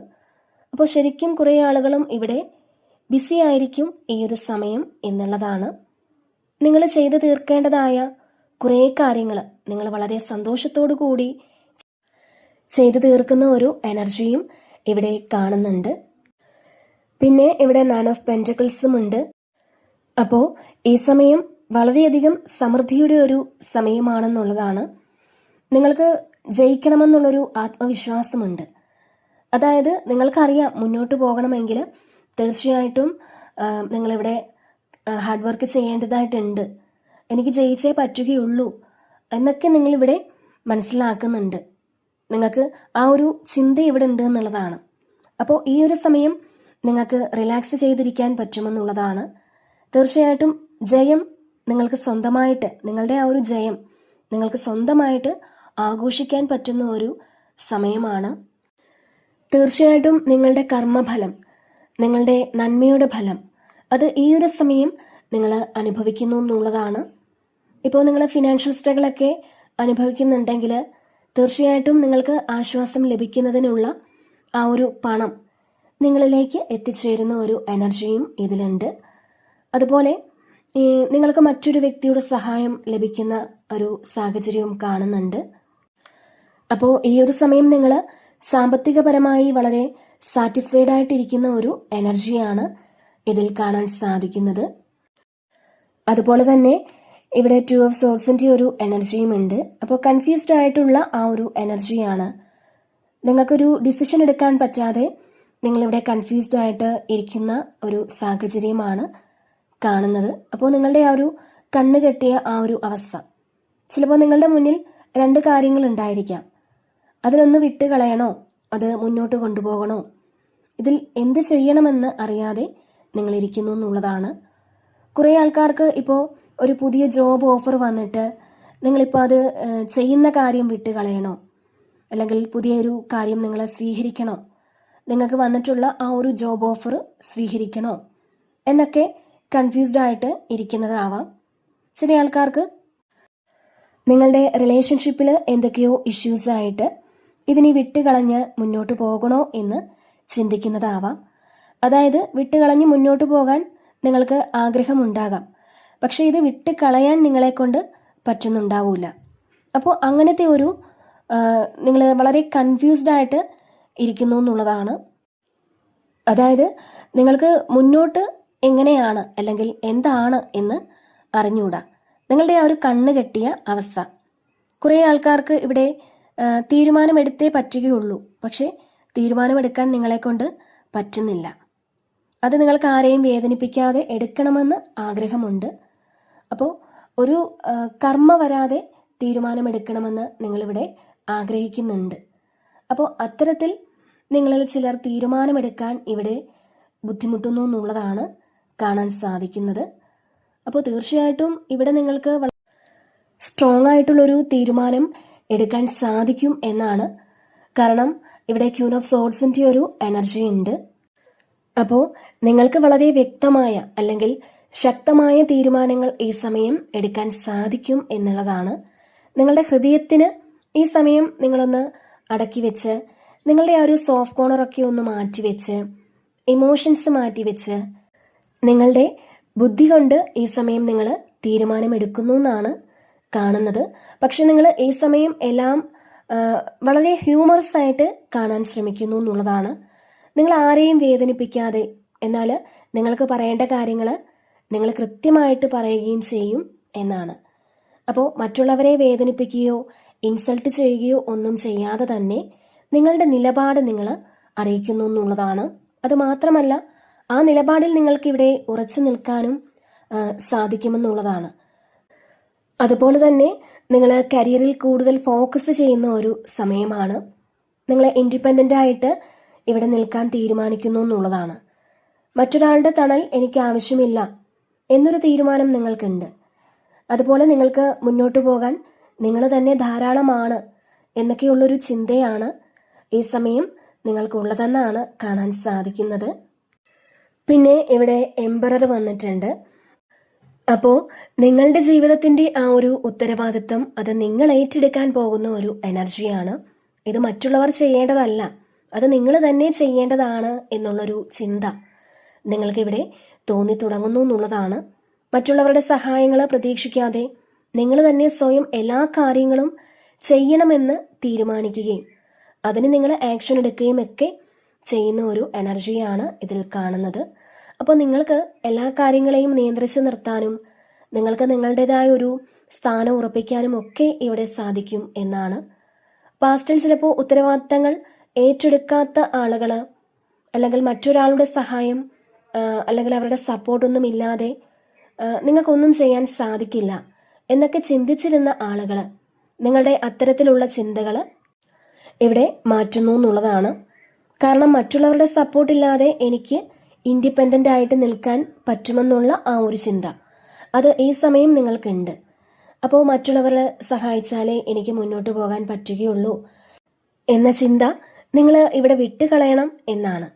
അപ്പോൾ ശരിക്കും കുറേ ആളുകളും ഇവിടെ ബിസി ആയിരിക്കും ഈ ഒരു സമയം എന്നുള്ളതാണ്. നിങ്ങൾ ചെയ്തു തീർക്കേണ്ടതായ കുറേ കാര്യങ്ങൾ നിങ്ങൾ വളരെ സന്തോഷത്തോടു കൂടി ചെയ്തു തീർക്കുന്ന ഒരു എനർജിയും ഇവിടെ കാണുന്നുണ്ട്. പിന്നെ ഇവിടെ നാൻ ഓഫ് പെന്റക്കിൾസും ഉണ്ട്. അപ്പോൾ ഈ സമയം വളരെയധികം സമൃദ്ധിയുടെ ഒരു സമയമാണെന്നുള്ളതാണ്. നിങ്ങൾക്ക് ജയിക്കണമെന്നുള്ളൊരു ആത്മവിശ്വാസമുണ്ട്. അതായത് നിങ്ങൾക്കറിയാം മുന്നോട്ട് പോകണമെങ്കിൽ തീർച്ചയായിട്ടും നിങ്ങളിവിടെ ഹാർഡ് വർക്ക് ചെയ്യേണ്ടതായിട്ടുണ്ട്. എനിക്ക് ജയിച്ചേ പറ്റുകയുള്ളൂ എന്നൊക്കെ നിങ്ങളിവിടെ മനസ്സിലാക്കുന്നുണ്ട്. നിങ്ങൾക്ക് ആ ഒരു ചിന്ത ഇവിടെ ഉണ്ട് എന്നുള്ളതാണ്. അപ്പോൾ ഈ ഒരു സമയം നിങ്ങൾക്ക് റിലാക്സ് ചെയ്തിരിക്കാൻ പറ്റുമെന്നുള്ളതാണ്. തീർച്ചയായിട്ടും ജയം നിങ്ങൾക്ക് സ്വന്തമായിട്ട് നിങ്ങളുടെ ആ ഒരു ജയം നിങ്ങൾക്ക് സ്വന്തമായിട്ട് ആഘോഷിക്കാൻ പറ്റുന്ന ഒരു സമയമാണ്. തീർച്ചയായിട്ടും നിങ്ങളുടെ കർമ്മഫലം നിങ്ങളുടെ നന്മയുടെ ഫലം അത് ഈ ഒരു സമയം നിങ്ങൾ അനുഭവിക്കുന്നു എന്നുള്ളതാണ്. ഇപ്പോൾ നിങ്ങൾ ഫിനാൻഷ്യൽ സ്ട്രഗിളൊക്കെ അനുഭവിക്കുന്നുണ്ടെങ്കിൽ തീർച്ചയായിട്ടും നിങ്ങൾക്ക് ആശ്വാസം ലഭിക്കുന്നതിനുള്ള ആ ഒരു പണം നിങ്ങളിലേക്ക് എത്തിച്ചേരുന്ന ഒരു എനർജിയും ഇതിലുണ്ട്. അതുപോലെ നിങ്ങൾക്ക് മറ്റൊരു വ്യക്തിയുടെ സഹായം ലഭിക്കുന്ന ഒരു സാഹചര്യവും കാണുന്നുണ്ട്. അപ്പോൾ ഈ ഒരു സമയം നിങ്ങൾ സാമ്പത്തികപരമായി വളരെ സാറ്റിസ്ഫൈഡ് ആയിട്ടിരിക്കുന്ന ഒരു എനർജിയാണ് ഇതിൽ കാണാൻ സാധിക്കുന്നത്. അതുപോലെ തന്നെ ഇവിടെ ടു ഓഫ് സോൾസിന്റെ ഒരു എനർജിയും ഉണ്ട്. അപ്പോൾ കൺഫ്യൂസ്ഡ് ആയിട്ടുള്ള ആ ഒരു എനർജിയാണ് നിങ്ങൾക്കൊരു ഡിസിഷൻ എടുക്കാൻ പറ്റാതെ നിങ്ങളിവിടെ കൺഫ്യൂസ്ഡ് ആയിട്ട് ഇരിക്കുന്ന ഒരു സാഹചര്യമാണ്. കാണുന്നത്. അപ്പോൾ നിങ്ങളുടെ ആ ഒരു കണ്ണ് കെട്ടിയ ആ ഒരു അവസ്ഥ. ചിലപ്പോൾ നിങ്ങളുടെ മുന്നിൽ രണ്ട് കാര്യങ്ങൾ ഉണ്ടായിരിക്കാം. അതിലൊന്ന് വിട്ട് കളയണോ? അത് മുന്നോട്ട് കൊണ്ടുപോകണോ? ഇതിൽ എന്ത് ചെയ്യണമെന്ന് അറിയാതെ നിങ്ങളിരിക്കുന്നു എന്നുള്ളതാണ്. കുറേ ആൾക്കാർക്ക് ഇപ്പോൾ ഒരു പുതിയ ജോബ് ഓഫർ വന്നിട്ട് നിങ്ങളിപ്പോൾ അത് ചെയ്യുന്ന കാര്യം വിട്ട് കളയണോ? അല്ലെങ്കിൽ പുതിയൊരു കാര്യം നിങ്ങൾ സ്വീകരിക്കണോ? നിങ്ങൾക്ക് വന്നിട്ടുള്ള ആ ഒരു ജോബ് ഓഫർ സ്വീകരിക്കണോ? എന്നൊക്കെ കൺഫ്യൂസ്ഡ് ആയിട്ട് ഇരിക്കുന്നതാവാം. ചില ആൾക്കാർക്ക് നിങ്ങളുടെ റിലേഷൻഷിപ്പിൽ എന്തൊക്കെയോ ഇഷ്യൂസ് ആയിട്ട് ഇതിനി വിട്ടുകളഞ്ഞ് മുന്നോട്ട് പോകണോ എന്ന് ചിന്തിക്കുന്നതാവാം. അതായത് വിട്ടുകളഞ്ഞ് മുന്നോട്ട് പോകാൻ നിങ്ങൾക്ക് ആഗ്രഹമുണ്ടാകാം. പക്ഷേ ഇത് വിട്ട് കളയാൻ നിങ്ങളെ കൊണ്ട് പറ്റുന്നുണ്ടാവില്ല അപ്പോൾ അങ്ങനത്തെ ഒരു നിങ്ങൾ വളരെ കൺഫ്യൂസ്ഡ് ആയിട്ട് ഇരിക്കുന്നു എന്നുള്ളതാണ്. അതായത് നിങ്ങൾക്ക് മുന്നോട്ട് എങ്ങനെയാണ് അല്ലെങ്കിൽ എന്താണ് എന്ന് അറിഞ്ഞുകൂടാ. നിങ്ങളുടെ ആ ഒരു കണ്ണ് കെട്ടിയ അവസ്ഥ. കുറേ ആൾക്കാർക്ക് ഇവിടെ തീരുമാനമെടുത്തേ പറ്റുകയുള്ളൂ. പക്ഷേ തീരുമാനമെടുക്കാൻ നിങ്ങളെക്കൊണ്ട് പറ്റുന്നില്ല. അത് നിങ്ങൾക്ക് ആരെയും വേദനിപ്പിക്കാതെ എടുക്കണമെന്ന് ആഗ്രഹമുണ്ട്. അപ്പോൾ ഒരു കർമ്മ വരാതെ തീരുമാനമെടുക്കണമെന്ന് നിങ്ങളിവിടെ ആഗ്രഹിക്കുന്നുണ്ട്. അപ്പോൾ അത്തരത്തിൽ നിങ്ങളിൽ ചിലർ തീരുമാനമെടുക്കാൻ ഇവിടെ ബുദ്ധിമുട്ടുന്നു എന്നുള്ളതാണ് കാണാൻ സാധിക്കുന്നത്. അപ്പോൾ തീർച്ചയായിട്ടും ഇവിടെ നിങ്ങൾക്ക് സ്ട്രോങ് ആയിട്ടുള്ളൊരു തീരുമാനം എടുക്കാൻ സാധിക്കും എന്നാണ്. കാരണം ഇവിടെ ക്യൂൺ ഓഫ് സോൾസിന്റെ ഒരു എനർജി ഉണ്ട്. അപ്പോൾ നിങ്ങൾക്ക് വളരെ വ്യക്തമായ അല്ലെങ്കിൽ ശക്തമായ തീരുമാനങ്ങൾ ഈ സമയം എടുക്കാൻ സാധിക്കും എന്നുള്ളതാണ്. നിങ്ങളുടെ ഹൃദയത്തിന് ഈ സമയം നിങ്ങളൊന്ന് അടക്കി വെച്ച് നിങ്ങളുടെ ആ ഒരു സോഫ്റ്റ് കോർണറൊക്കെ ഒന്ന് മാറ്റിവെച്ച് ഇമോഷൻസ് മാറ്റി വെച്ച് നിങ്ങളുടെ ബുദ്ധി കൊണ്ട് ഈ സമയം നിങ്ങൾ തീരുമാനമെടുക്കുന്നു എന്നാണ് കാണുന്നത്. പക്ഷെ നിങ്ങൾ ഈ സമയം എല്ലാം വളരെ ഹ്യൂമറസ് ആയിട്ട് കാണാൻ ശ്രമിക്കുന്നു എന്നുള്ളതാണ് നിങ്ങൾ ആരെയും വേദനിപ്പിക്കാതെ എന്നാൽ നിങ്ങൾക്ക് പറയേണ്ട കാര്യങ്ങൾ നിങ്ങൾ കൃത്യമായിട്ട് പറയുകയും ചെയ്യും എന്നാണ്. അപ്പോൾ മറ്റുള്ളവരെ വേദനിപ്പിക്കുകയോ ഇൻസൾട്ട് ചെയ്യുകയോ ഒന്നും ചെയ്യാതെ തന്നെ നിങ്ങളുടെ നിലപാട് നിങ്ങൾ അറിയിക്കുന്നു എന്നുള്ളതാണ് അത് മാത്രമല്ല ആ നിലപാടിൽ നിങ്ങൾക്കിവിടെ ഉറച്ചു നിൽക്കാനും സാധിക്കുമെന്നുള്ളതാണ്. അതുപോലെ തന്നെ നിങ്ങൾ കരിയറിൽ കൂടുതൽ ഫോക്കസ് ചെയ്യുന്ന ഒരു സമയമാണ്. നിങ്ങൾ ഇൻഡിപെൻഡന്റ് ആയിട്ട് ഇവിടെ നിൽക്കാൻ തീരുമാനിക്കുന്നു എന്നുള്ളതാണ്. മറ്റൊരാളുടെ തണൽ എനിക്ക് ആവശ്യമില്ല എന്നൊരു തീരുമാനം നിങ്ങൾക്കുണ്ട്. അതുപോലെ നിങ്ങൾക്ക് മുന്നോട്ട് പോകാൻ നിങ്ങൾ തന്നെ ധാരാളമാണ് എന്നൊക്കെയുള്ളൊരു ചിന്തയാണ് ഈ സമയം നിങ്ങൾക്കുള്ളതെന്നാണ് കാണാൻ സാധിക്കുന്നത്. പിന്നെ ഇവിടെ എംബറർ വന്നിട്ടുണ്ട്. അപ്പോൾ നിങ്ങളുടെ ജീവിതത്തിന്റെ ആ ഒരു ഉത്തരവാദിത്വം അത് നിങ്ങൾ ഏറ്റെടുക്കാൻ പോകുന്ന ഒരു എനർജിയാണ് ഇത് മറ്റുള്ളവർ ചെയ്യേണ്ടതല്ല. അത് നിങ്ങൾ തന്നെ ചെയ്യേണ്ടതാണ് എന്നുള്ളൊരു ചിന്ത നിങ്ങൾക്കിവിടെ തോന്നി തുടങ്ങുന്നു എന്നുള്ളതാണ്. മറ്റുള്ളവരുടെ സഹായങ്ങൾ പ്രതീക്ഷിക്കാതെ നിങ്ങൾ തന്നെ സ്വയം എല്ലാ കാര്യങ്ങളും ചെയ്യണമെന്ന് തീരുമാനിക്കുകയും അതിന് നിങ്ങൾ ആക്ഷൻ എടുക്കുകയും ഒക്കെ ചെയ്യുന്ന ഒരു എനർജിയാണ് ഇതിൽ കാണുന്നത്. അപ്പോൾ നിങ്ങൾക്ക് എല്ലാ കാര്യങ്ങളെയും നിയന്ത്രിച്ചു നിർത്താനും നിങ്ങൾക്ക് നിങ്ങളുടേതായ ഒരു സ്ഥാനം ഉറപ്പിക്കാനും ഒക്കെ ഇവിടെ സാധിക്കും എന്നാണ്. പാസ്റ്റിൽ ചിലപ്പോൾ ഉത്തരവാദിത്തങ്ങൾ ഏറ്റെടുക്കാത്ത ആളുകൾ അല്ലെങ്കിൽ മറ്റൊരാളുടെ സഹായം അല്ലെങ്കിൽ അവരുടെ സപ്പോർട്ടൊന്നും ഇല്ലാതെ നിങ്ങൾക്കൊന്നും ചെയ്യാൻ സാധിക്കില്ല എന്നൊക്കെ ചിന്തിച്ചിരുന്ന ആളുകൾ നിങ്ങളുടെ അത്തരത്തിലുള്ള ചിന്തകൾ ഇവിടെ മാറ്റുന്നു എന്നുള്ളതാണ്. കാരണം മറ്റുള്ളവരുടെ സപ്പോർട്ടില്ലാതെ എനിക്ക് ഇൻഡിപെൻഡന്റ് ആയിട്ട് നിൽക്കാൻ പറ്റുമെന്നുള്ള ആ ഒരു ചിന്ത. അത് ഈ സമയം നിങ്ങൾക്കുണ്ട്. അപ്പോൾ മറ്റുള്ളവരെ സഹായിച്ചാലേ എനിക്ക് മുന്നോട്ട് പോകാൻ പറ്റുകയുള്ളൂ എന്ന ചിന്ത നിങ്ങൾ ഇവിടെ വിട്ടുകളയണം എന്നാണ്.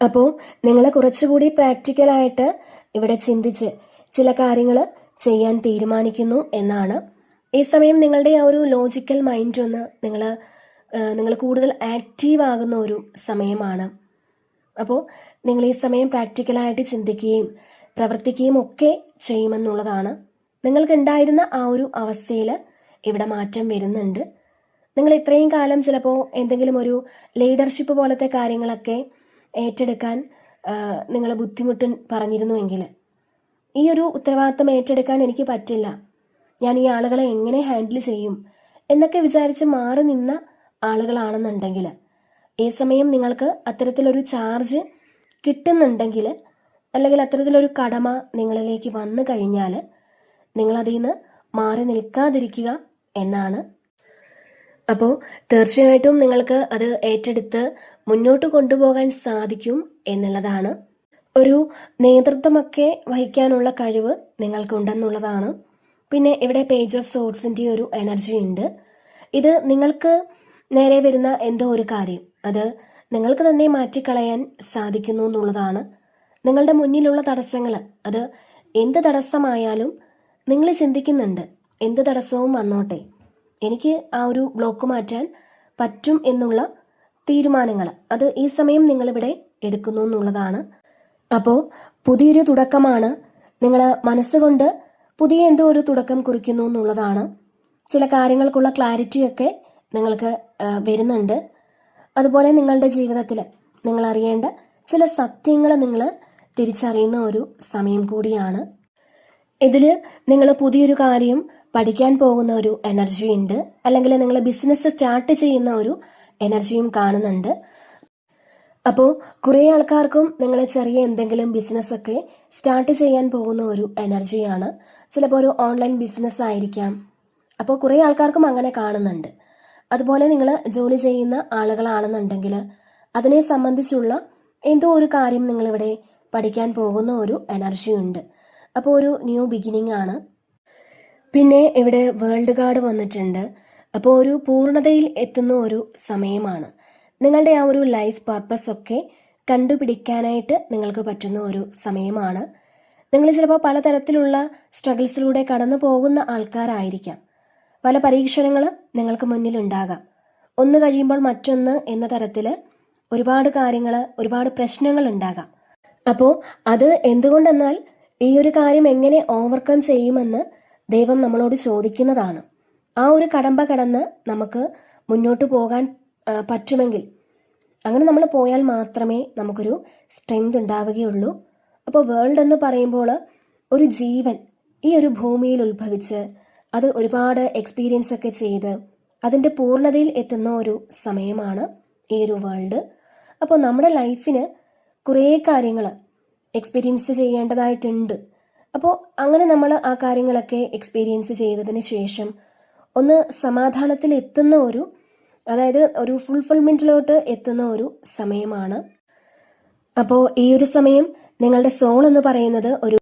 അപ്പോൾ നിങ്ങൾ കുറച്ചുകൂടി പ്രാക്ടിക്കലായിട്ട് ഇവിടെ ചിന്തിച്ച് ചില കാര്യങ്ങൾ ചെയ്യാൻ തീരുമാനിക്കുന്നു എന്നാണ്. ഈ സമയം നിങ്ങളുടെ ആ ഒരു ലോജിക്കൽ മൈൻഡ് ഒന്ന് നിങ്ങൾ നിങ്ങൾ കൂടുതൽ ആക്റ്റീവ് ആകുന്ന ഒരു സമയമാണ്. അപ്പോൾ നിങ്ങൾ ഈ സമയം പ്രാക്ടിക്കലായിട്ട് ചിന്തിക്കുകയും പ്രവർത്തിക്കുകയും ഒക്കെ ചെയ്യുമെന്നുള്ളതാണ് നിങ്ങൾക്കുണ്ടായിരുന്ന ആ ഒരു അവസ്ഥയിൽ ഇവിടെ മാറ്റം വരുന്നുണ്ട്. നിങ്ങൾ ഇത്രയും കാലം ചിലപ്പോൾ എന്തെങ്കിലും ഒരു ലീഡർഷിപ്പ് പോലത്തെ കാര്യങ്ങളൊക്കെ ഏറ്റെടുക്കാൻ നിങ്ങൾ ബുദ്ധിമുട്ട് പറഞ്ഞിരുന്നുവെങ്കിൽ ഈ ഒരു ഉത്തരവാദിത്തം ഏറ്റെടുക്കാൻ എനിക്ക് പറ്റില്ല. ഞാൻ ഈ ആളുകളെ എങ്ങനെ ഹാൻഡിൽ ചെയ്യും എന്നൊക്കെ വിചാരിച്ച് മാറി നിന്ന ആളുകളാണെന്നുണ്ടെങ്കിൽ ഈ സമയം നിങ്ങൾക്ക് അത്തരത്തിലൊരു ചാർജ് കിട്ടുന്നുണ്ടെങ്കിൽ അല്ലെങ്കിൽ അത്തരത്തിലൊരു കടമ നിങ്ങളിലേക്ക് വന്നു കഴിഞ്ഞാൽ നിങ്ങളതിൽ നിന്ന് മാറി നിൽക്കാതിരിക്കുക എന്നാണ്. അപ്പോൾ തീർച്ചയായിട്ടും നിങ്ങൾക്ക് അത് ഏറ്റെടുത്ത് മുന്നോട്ട് കൊണ്ടുപോകാൻ സാധിക്കും എന്നുള്ളതാണ്. ഒരു നേതൃത്വമൊക്കെ വഹിക്കാനുള്ള കഴിവ് നിങ്ങൾക്കുണ്ടെന്നുള്ളതാണ്. പിന്നെ ഇവിടെ പേജ് ഓഫ് സോട്സിന്റെ ഒരു എനർജി ഉണ്ട്. ഇത് നിങ്ങൾക്ക് നേരെ വരുന്ന എന്തോ ഒരു കാര്യം. അത് നിങ്ങൾക്ക് തന്നെ മാറ്റിക്കളയാൻ സാധിക്കുന്നു എന്നുള്ളതാണ്. നിങ്ങളുടെ മുന്നിലുള്ള തടസ്സങ്ങൾ അത് എന്ത് തടസ്സമായാലും നിങ്ങൾ ചിന്തിക്കുന്നുണ്ട്. എന്ത് തടസ്സവും വന്നോട്ടെ. എനിക്ക് ആ ഒരു ബ്ലോക്ക് മാറ്റാൻ പറ്റും എന്നുള്ള തീരുമാനങ്ങൾ അത് ഈ സമയം നിങ്ങളിവിടെ എടുക്കുന്നു എന്നുള്ളതാണ്. അപ്പോൾ പുതിയൊരു തുടക്കമാണ്. നിങ്ങൾ മനസ്സുകൊണ്ട് പുതിയ എന്തോ ഒരു തുടക്കം കുറിക്കുന്നു എന്നുള്ളതാണ്. ചില കാര്യങ്ങൾക്കുള്ള ക്ലാരിറ്റിയൊക്കെ നിങ്ങൾക്ക് വരുന്നുണ്ട്. അതുപോലെ നിങ്ങളുടെ ജീവിതത്തിൽ നിങ്ങൾ അറിയേണ്ട ചില സത്യങ്ങൾ നിങ്ങൾ തിരിച്ചറിയുന്ന ഒരു സമയം കൂടിയാണ്. ഇതിൽ നിങ്ങൾ പുതിയൊരു കാര്യം പഠിക്കാൻ പോകുന്ന ഒരു എനർജി ഉണ്ട്. അല്ലെങ്കിൽ നിങ്ങൾ ബിസിനസ് സ്റ്റാർട്ട് ചെയ്യുന്ന ഒരു എനർജിയും കാണുന്നുണ്ട്. അപ്പോൾ കുറേ ആൾക്കാർക്കും നിങ്ങൾ ചെറിയ എന്തെങ്കിലും ബിസിനസ്സൊക്കെ സ്റ്റാർട്ട് ചെയ്യാൻ പോകുന്ന ഒരു എനർജിയാണ് ചിലപ്പോൾ ഒരു ഓൺലൈൻ ബിസിനസ് ആയിരിക്കാം. അപ്പോൾ കുറേ ആൾക്കാർക്കും അങ്ങനെ കാണുന്നുണ്ട്. അതുപോലെ നിങ്ങൾ ജോലി ചെയ്യുന്ന ആളുകളാണെന്നുണ്ടെങ്കിൽ അതിനെ സംബന്ധിച്ചുള്ള എന്തോ ഒരു കാര്യം നിങ്ങളിവിടെ പഠിക്കാൻ പോകുന്ന ഒരു എനർജി ഉണ്ട്. അപ്പോൾ ഒരു ന്യൂ ബിഗിനിങ് ആണ്. പിന്നെ ഇവിടെ വേൾഡ് കാർഡ് വന്നിട്ടുണ്ട്. അപ്പോൾ ഒരു പൂർണതയിൽ എത്തുന്ന ഒരു സമയമാണ്. നിങ്ങളുടെ ആ ഒരു ലൈഫ് പർപ്പസ് ഒക്കെ കണ്ടുപിടിക്കാനായിട്ട് നിങ്ങൾക്ക് പറ്റുന്ന ഒരു സമയമാണ്. നിങ്ങൾ ചിലപ്പോൾ പലതരത്തിലുള്ള സ്ട്രഗിൾസിലൂടെ കടന്നു പോകുന്ന ആൾക്കാരായിരിക്കാം. പല പരീക്ഷണങ്ങൾ നിങ്ങൾക്ക് മുന്നിലുണ്ടാകാം. ഒന്ന് കഴിയുമ്പോൾ മറ്റൊന്ന് എന്ന തരത്തിൽ ഒരുപാട് കാര്യങ്ങൾ ഒരുപാട് പ്രശ്നങ്ങൾ ഉണ്ടാകാം. അപ്പോൾ അത് എന്തുകൊണ്ടെന്നാൽ ഈ ഒരു കാര്യം എങ്ങനെ ഓവർകം ചെയ്യുമെന്ന് ദൈവം നമ്മളോട് ചോദിക്കുന്നതാണ്. ആ ഒരു കടമ്പ കടന്ന് നമുക്ക് മുന്നോട്ട് പോകാൻ പറ്റുമെങ്കിൽ അങ്ങനെ നമ്മൾ പോയാൽ മാത്രമേ നമുക്കൊരു സ്ട്രെങ്ത് ഉണ്ടാവുകയുള്ളൂ. അപ്പോൾ വേൾഡ് എന്ന് പറയുമ്പോൾ ഒരു ജീവൻ ഈ ഒരു ഭൂമിയിൽ ഉത്ഭവിച്ച് അത് ഒരുപാട് എക്സ്പീരിയൻസ് ഒക്കെ ചെയ്ത് അതിന്റെ പൂർണതയിൽ എത്തുന്ന ഒരു സമയമാണ് ഈ ഒരു വേൾഡ് അപ്പോൾ നമ്മുടെ ലൈഫിന് കുറേ കാര്യങ്ങൾ എക്സ്പീരിയൻസ് ചെയ്യേണ്ടതായിട്ടുണ്ട്. അപ്പോൾ അങ്ങനെ നമ്മൾ ആ കാര്യങ്ങളൊക്കെ എക്സ്പീരിയൻസ് ചെയ്തതിന് ശേഷം ഒന്ന് സമാധാനത്തിൽ എത്തുന്ന ഒരു അതായത് ഒരു ഫുൾഫിൽമെന്റിലോട്ട് എത്തുന്ന ഒരു സമയമാണ്. അപ്പോൾ ഈ ഒരു സമയം നിങ്ങളുടെ സോൾ എന്ന് പറയുന്നത് ഒരു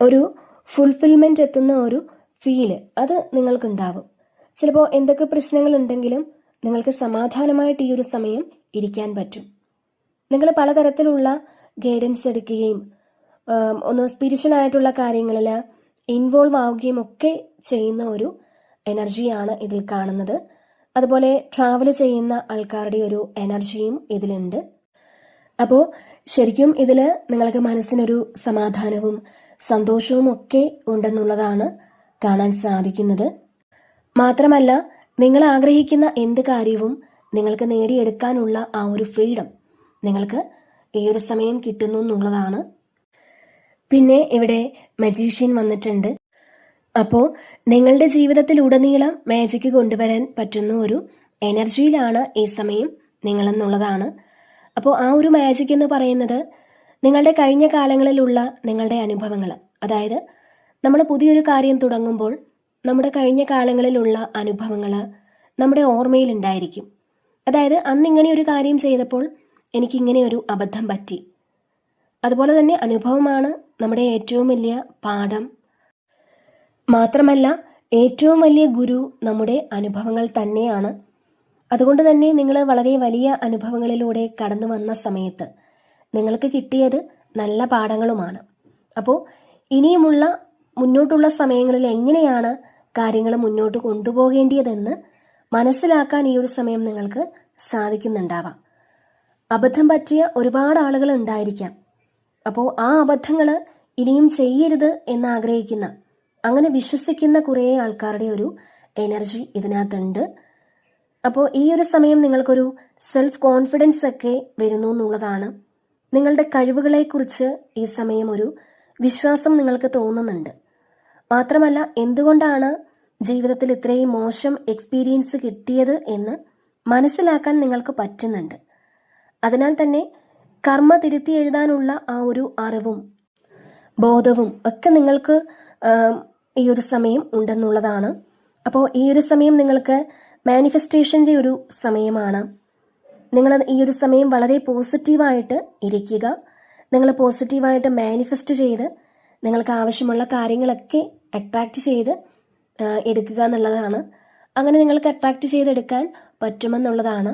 ഒരു ഫുൾഫിൽമെന്റ് എത്തുന്ന ഒരു ഫീൽ അത് നിങ്ങൾക്കുണ്ടാവും. ചിലപ്പോൾ എന്തൊക്കെ പ്രശ്നങ്ങളുണ്ടെങ്കിലും നിങ്ങൾക്ക് സമാധാനമായിട്ട് ഈ ഒരു സമയം ഇരിക്കാൻ പറ്റും. നിങ്ങൾ പലതരത്തിലുള്ള ഗൈഡൻസ് എടുക്കുകയും ഒന്ന് സ്പിരിച്വൽ ആയിട്ടുള്ള കാര്യങ്ങളിൽ ഇൻവോൾവ് ആവുകയും ഒക്കെ ചെയ്യുന്ന ഒരു എനർജിയാണ് ഇതിൽ കാണുന്നത്. അതുപോലെ ട്രാവൽ ചെയ്യുന്ന ആൾക്കാരുടെ ഒരു എനർജിയും ഇതിലുണ്ട്. അപ്പോൾ ശരിക്കും ഇതിൽ നിങ്ങൾക്ക് മനസ്സിനൊരു സമാധാനവും സന്തോഷവും ഒക്കെ ഉണ്ടെന്നുള്ളതാണ് കാണാൻ സാധിക്കുന്നത്? മാത്രമല്ല നിങ്ങൾ ആഗ്രഹിക്കുന്ന എന്ത് കാര്യവും നിങ്ങൾക്ക് നേടിയെടുക്കാനുള്ള ആ ഒരു ഫ്രീഡം നിങ്ങൾക്ക് ഏത് സമയം കിട്ടുന്നു എന്നുള്ളതാണ്. പിന്നെ ഇവിടെ മജീഷ്യൻ വന്നിട്ടുണ്ട്. അപ്പോൾ നിങ്ങളുടെ ജീവിതത്തിൽ ഉടനീളം മാജിക്ക് കൊണ്ടുവരാൻ പറ്റുന്ന ഒരു എനർജിയിലാണ് ഈ സമയം നിങ്ങളെന്നുള്ളതാണ്. അപ്പോൾ ആ ഒരു മാജിക് എന്ന് പറയുന്നത് നിങ്ങളുടെ കഴിഞ്ഞ കാലങ്ങളിലുള്ള നിങ്ങളുടെ അനുഭവങ്ങൾ അതായത് നമ്മൾ പുതിയൊരു കാര്യം തുടങ്ങുമ്പോൾ നമ്മുടെ കഴിഞ്ഞ കാലങ്ങളിലുള്ള അനുഭവങ്ങൾ നമ്മുടെ ഓർമ്മയിൽ ഉണ്ടായിരിക്കും. അതായത് അന്ന് ഇങ്ങനെ ഒരു കാര്യം ചെയ്തപ്പോൾ എനിക്കിങ്ങനെ ഒരു അബദ്ധം പറ്റി. അതുപോലെ തന്നെ അനുഭവമാണ് നമ്മുടെ ഏറ്റവും വലിയ പാഠം. മാത്രമല്ല ഏറ്റവും വലിയ ഗുരു നമ്മുടെ അനുഭവങ്ങൾ തന്നെയാണ്. അതുകൊണ്ട് തന്നെ നിങ്ങൾ വളരെ വലിയ അനുഭവങ്ങളിലൂടെ കടന്നു വന്ന സമയത്ത് നിങ്ങൾക്ക് കിട്ടിയത് നല്ല പാഠങ്ങളുമാണ്. അപ്പോൾ ഇനിയുമുള്ള മുന്നോട്ടുള്ള സമയങ്ങളിൽ എങ്ങനെയാണ് കാര്യങ്ങൾ മുന്നോട്ട് കൊണ്ടുപോകേണ്ടിയതെന്ന് മനസ്സിലാക്കാൻ ഈ ഒരു സമയം നിങ്ങൾക്ക് സാധിക്കുന്നുണ്ടാവാം. അബദ്ധം പറ്റിയ ഒരുപാട് ആളുകൾ ഉണ്ടായിരിക്കാം. അപ്പോൾ ആ അബദ്ധങ്ങൾ ഇനിയും ചെയ്യരുത് എന്ന് ആഗ്രഹിക്കുന്ന അങ്ങനെ വിശ്വസിക്കുന്ന കുറേ ആൾക്കാരുടെ ഒരു എനർജി ഇതിനകത്തുണ്ട്. അപ്പോൾ ഈ ഒരു സമയം നിങ്ങൾക്കൊരു സെൽഫ് കോൺഫിഡൻസ് ഒക്കെ വരുന്നു എന്നുള്ളതാണ് നിങ്ങളുടെ കഴിവുകളെക്കുറിച്ച് ഈ സമയം ഒരു വിശ്വാസം നിങ്ങൾക്ക് തോന്നുന്നുണ്ട്. മാത്രമല്ല എന്തുകൊണ്ടാണ് ജീവിതത്തിൽ ഇത്രയും മോശം എക്സ്പീരിയൻസ് കിട്ടിയത് എന്ന് മനസ്സിലാക്കാൻ നിങ്ങൾക്ക് പറ്റുന്നുണ്ട്. അതിനാൽ തന്നെ കർമ്മ തിരുത്തി എഴുതാനുള്ള ആ ഒരു അറിവും ബോധവും ഒക്കെ നിങ്ങൾക്ക് ഈ ഒരു സമയം ഉണ്ടെന്നുള്ളതാണ്. അപ്പോൾ ഈ ഒരു സമയം നിങ്ങൾക്ക് മാനിഫെസ്റ്റേഷന്റെ ഒരു സമയമാണ്. നിങ്ങൾ ഈ ഒരു സമയം വളരെ പോസിറ്റീവായിട്ട് ഇരിക്കുക. നിങ്ങൾ പോസിറ്റീവായിട്ട് മാനിഫെസ്റ്റ് ചെയ്ത് നിങ്ങൾക്ക് ആവശ്യമുള്ള കാര്യങ്ങളൊക്കെ അട്രാക്റ്റ് ചെയ്ത് എടുക്കുക എന്നുള്ളതാണ്. അങ്ങനെ നിങ്ങൾക്ക് അട്രാക്റ്റ് ചെയ്തെടുക്കാൻ പറ്റുമെന്നുള്ളതാണ്.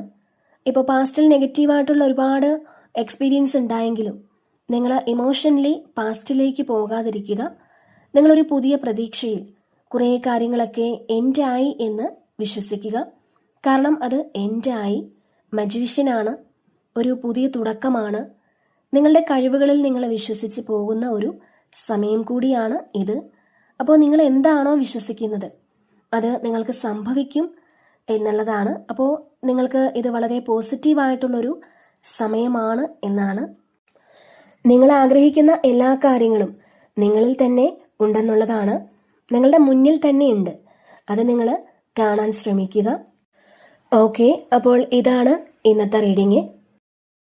ഇപ്പോൾ പാസ്റ്റിൽ നെഗറ്റീവായിട്ടുള്ള ഒരുപാട് എക്സ്പീരിയൻസ് ഉണ്ടായെങ്കിലും നിങ്ങൾ ഇമോഷണലി പാസ്റ്റിലേക്ക് പോകാതിരിക്കുക. നിങ്ങളൊരു പുതിയ പ്രതീക്ഷയിൽ കുറേ കാര്യങ്ങളൊക്കെ എൻഡായി എന്ന് വിശ്വസിക്കുക. കാരണം അത് എൻഡായി മജീഷ്യനാണ് ഒരു പുതിയ തുടക്കമാണ്. നിങ്ങളുടെ കഴിവുകളിൽ നിങ്ങൾ വിശ്വസിച്ച് പോകുന്ന ഒരു സമയം കൂടിയാണ് ഇത്. അപ്പോൾ നിങ്ങൾ എന്താണോ വിശ്വസിക്കുന്നത്? അത് നിങ്ങൾക്ക് സംഭവിക്കും എന്നുള്ളതാണ്. അപ്പോൾ നിങ്ങൾക്ക് ഇത് വളരെ പോസിറ്റീവായിട്ടുള്ളൊരു സമയമാണ് എന്നാണ്. നിങ്ങൾ ആഗ്രഹിക്കുന്ന എല്ലാ കാര്യങ്ങളും നിങ്ങളിൽ തന്നെ ഉണ്ടെന്നുള്ളതാണ്. നിങ്ങളുടെ മുന്നിൽ തന്നെ ഉണ്ട്. അത് നിങ്ങൾ കാണാൻ ശ്രമിക്കുക. ഓക്കെ അപ്പോൾ ഇതാണ് ഇന്നത്തെ റീഡിങ്.